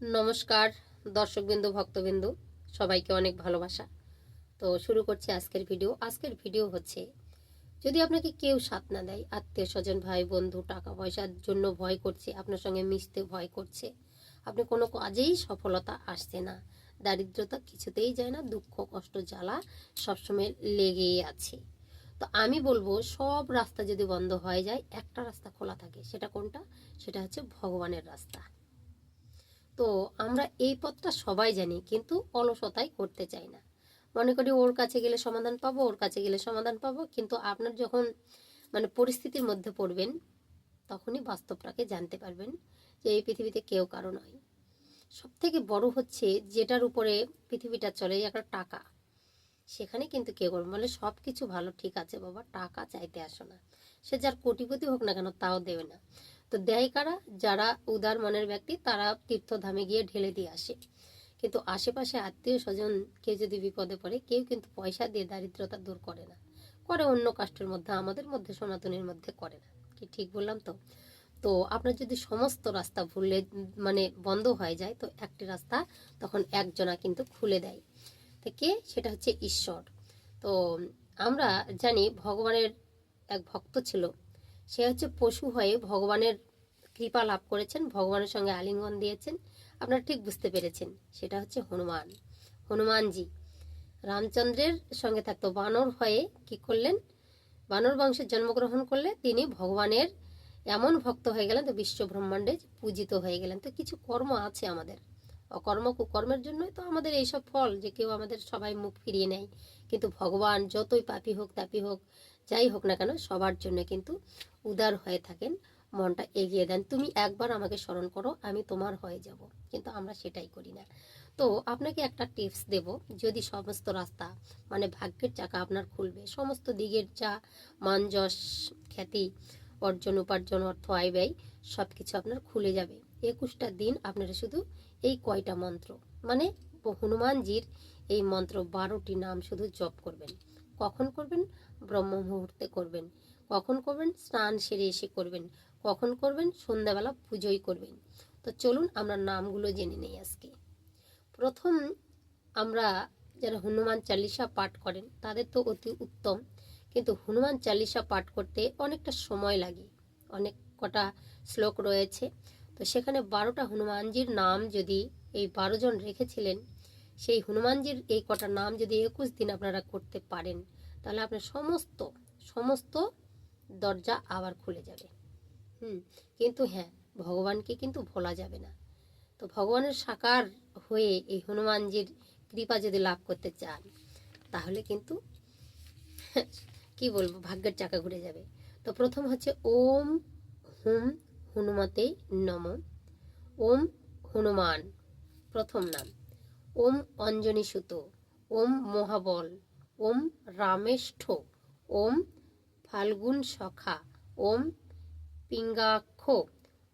নমস্কার, দর্শকবিন্দু, ভক্তবিন্দু, সবাইকে অনেক ভালোবাসা। তো শুরু করছি আজকের ভিডিও। আজকের ভিডিও হচ্ছে, যদি আপনাকে কেউ সাথ না দেয়, আত্মীয় স্বজন, ভাই, বন্ধু, টাকা পয়সার জন্য ভয় করছে, আপনার সঙ্গে মিশতে ভয় করছে, আপনি কোনো কাজেই সফলতা আসছে না, দারিদ্রতা কিছুতেই যায় না, দুঃখ, কষ্ট, জ্বালা সবসময় লেগেই আছে। তো আমি বলব, সব রাস্তা যদি বন্ধ হয়ে যায়, একটা রাস্তা খোলা থাকে, সেটা কোনটা? সেটা হচ্ছে ভগবানের রাস্তা। তো আমরা এই পথটা সবাই জানি, কিন্তু অলসতাই করতে চাই না। মনে করি ওর কাছে গেলে সমাধান পাবো, ওর কাছে গেলে সমাধান পাবো, কিন্তু আপনার যখন মানে পরিস্থিতির মধ্যে পড়বেন, তখনই বাস্তবটাকে জানতে পারবেন যে এই পৃথিবীতে কেউ কারও নয়। সব থেকে বড় হচ্ছে যেটার উপরে পৃথিবীটা চলে একটা টাকা। সেখানে কিন্তু কেউ করবে বলে সব কিছু ভালো, ঠিক আছে বাবা, টাকা চাইতে আসো না। সে যার কোটিপতি হোক না কেন, তাও দেবে না। তো দেয় কারা? যারা উদার মনের ব্যক্তি, তারা তীর্থধামে গিয়ে ঢেলে দিয়ে আসে। কিন্তু আশেপাশে আত্মীয় স্বজন কেউ যদি বিপদে পড়ে, কেউ কিন্তু পয়সা দিয়ে দারিদ্রতা দূর করে না। করে অন্য কাষ্টের মধ্যে, আমাদের মধ্যে, সনাতনের মধ্যে করে না। কি ঠিক বললাম তো? তো আপনার যদি সমস্ত রাস্তা ভুললে মানে বন্ধ হয়ে যায়, তো একটি রাস্তা তখন একজনা কিন্তু খুলে দেয়। থেকে সেটা হচ্ছে ঈশ্বর। তো আমরা জানি, ভগবানের এক ভক্ত ছিল সে হচ্ছে পশু হয়ে ভগবানের কৃপা লাভ করেছেন, ভগবানের সঙ্গে আলিঙ্গন দিয়েছেন। আপনারা ঠিক বুঝতে পেরেছেন, সেটা হচ্ছে হনুমান। হনুমানজি রামচন্দ্রের সঙ্গে থাকতো, বানর হয়ে কি করলেন? বানর বংশে জন্মগ্রহণ করলে তিনি ভগবানের এমন ভক্ত হয়ে গেলেন, তো বিশ্ব ব্রহ্মাণ্ডে পূজিত হয়ে গেলেন। তো কিছু কর্ম আছে আমাদের, অকর্ম কুকর্মের জন্যই তো আমাদের এইসব ফল যে কেউ আমাদের সবাই মুখ ফিরিয়ে নেয়। কিন্তু ভগবান যতই পাপি হোক, তাপি হোক যাই হোক না কেন, সবার জন্য কিন্তু উদার হয়ে থাকেন, মনটা এগিয়ে দেন। তুমি একবার আমাকে স্মরণ করো, আমি তোমার হয়ে যাব। কিন্তু আমরা সেটাই করি না। তো আপনাকে একটা টিপস দেব, যদি সমস্ত রাস্তা মানে ভাগ্যের চাকা আপনার খুলবে, সমস্ত দিকের যা মান যশ, খ্যাতি, অর্জন, উপার্জন, অর্থ, আয়, ব্যয় সব কিছু আপনার খুলে যাবে। একুশটা দিন আপনারা শুধু এই কয়টা মন্ত্র মানে হনুমানজির এই মন্ত্র বারোটি নাম শুধু জপ করবেন। কখন করবেন? ব্রহ্ম মুহূর্তে করবেন। কখন করবেন? স্নান সেরে এসে করবেন। কখন করবেন? সন্ধ্যাবেলা পুজোই করবেন। তো চলুন আমরা নামগুলো জেনে নেই আজকে। প্রথম আমরা যারা হনুমান চালিসা পাঠ করেন, তাদের তো অতি উত্তম। কিন্তু হনুমান চালিসা পাঠ করতে অনেকটা সময় লাগে। অনেক কটা শ্লোক রয়েছে। তো সেখানে বারোটা হনুমানজির নাম যদি এই বারো জন রেখেছিলেন সেই হনুমানজির এই কটা নাম যদি একুশ দিন আপনারা করতে পারেন, তাহলে আপনার সমস্ত সমস্ত দরজা আবার খুলে যাবে। হুম, কিন্তু হ্যাঁ ভগবানকে কিন্তু ভোলা যাবে না। তো ভগবানের সাকার হয়ে এই হনুমানজির কৃপা যদি লাভ করতে চান, তাহলে কিন্তু কি বলব, ভাগ্যের চাকা ঘুরে যাবে। তো প্রথম হচ্ছে ওম হুম হনুমতে নম। ওম হনুমান, প্রথম নাম। ওম অঞ্জনী সুত, ওম মহাবল, ওম রামেষ্ঠ ওম ফাল্গুন সখা, ওম পিঙ্গাক্ষ,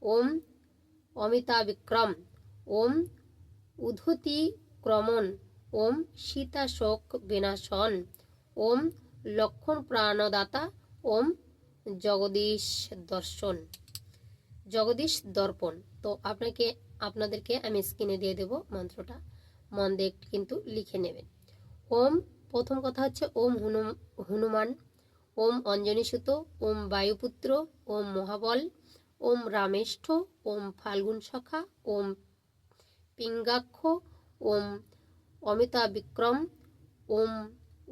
ওম অমিতাবিক্রম, ওম উদ্ধতি ক্রমণ ওম সীতাশোক বিনাশন ওম লক্ষণ প্রাণদাতা ওম জগদীশ দর্শন জগদীশ দর্পণ তো আপনাকে, আপনাদেরকে আমি স্ক্রিনে দিয়ে দেব মন্ত্রটা। মন দিয়ে কিন্তু লিখে নেবেন। ওম, প্রথম কথা হচ্ছে ওম হনু হনুমান, ওম অঞ্জনীসুত, ওম বায়ুপুত্র, ওম মহাবল, ওম রামেষ্ঠ, ওম ফাল্গুন সখা ওম পিঙ্গাক্ষ, ওম অমিতা বিক্রম ওম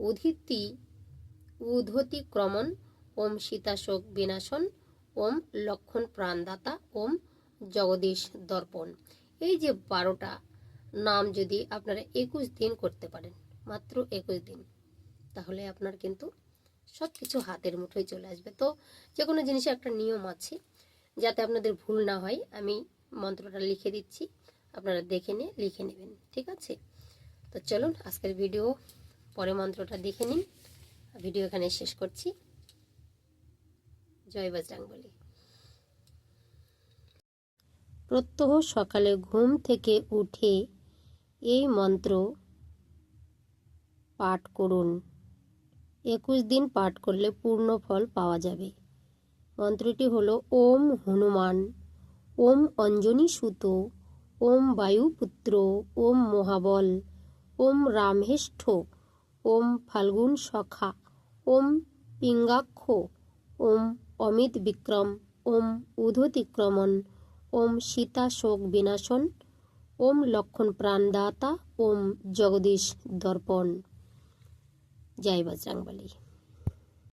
উধিতি উধতি ক্রমণ ওম সীতাশোক বিনাশন ওম লক্ষণ প্রাণদাতা ওম জগদীশ দর্পণ। এই যে বারোটা নাম যদি আপনারা একুশ দিন করতে পারেন, মাত্র একুশ দিন, তাহলে আপনার কিন্তু সব কিছু হাতের মুঠোয় চলে আসবে। তো যে কোনো জিনিসে একটা নিয়ম আছে, যাতে আপনাদের ভুল না হয়, আমি মন্ত্রটা লিখে দিচ্ছি, আপনারা দেখে নিয়ে লিখে নেবেন, ঠিক আছে? তো চলুন, আজকের ভিডিও পরে মন্ত্রটা দেখে নিন। ভিডিও এখানে শেষ করছি। জয় বজরাঙ্গলী প্রত্যহ সকালে ঘুম থেকে উঠে এই মন্ত্র পাঠ করুন। একুশ দিন পাঠ করলে পূর্ণ ফল পাওয়া যাবে। মন্ত্রটি হল, ওম হনুমান, ওম অঞ্জনী সুত, ওম বায়ুপুত্র, ওম মহাবল, ওম রামহেষ্ঠ, ওম ফাল্গুন সখা, ওম পিঙ্গাক্ষ, ওম অমিত বিক্রম, ওম উধতিক্রমণ, ওম সীতা শোক বিনাশন ওম লক্ষণ প্রাণদাতা ওম জগদীশ দর্পণ। জয় বজরংবলী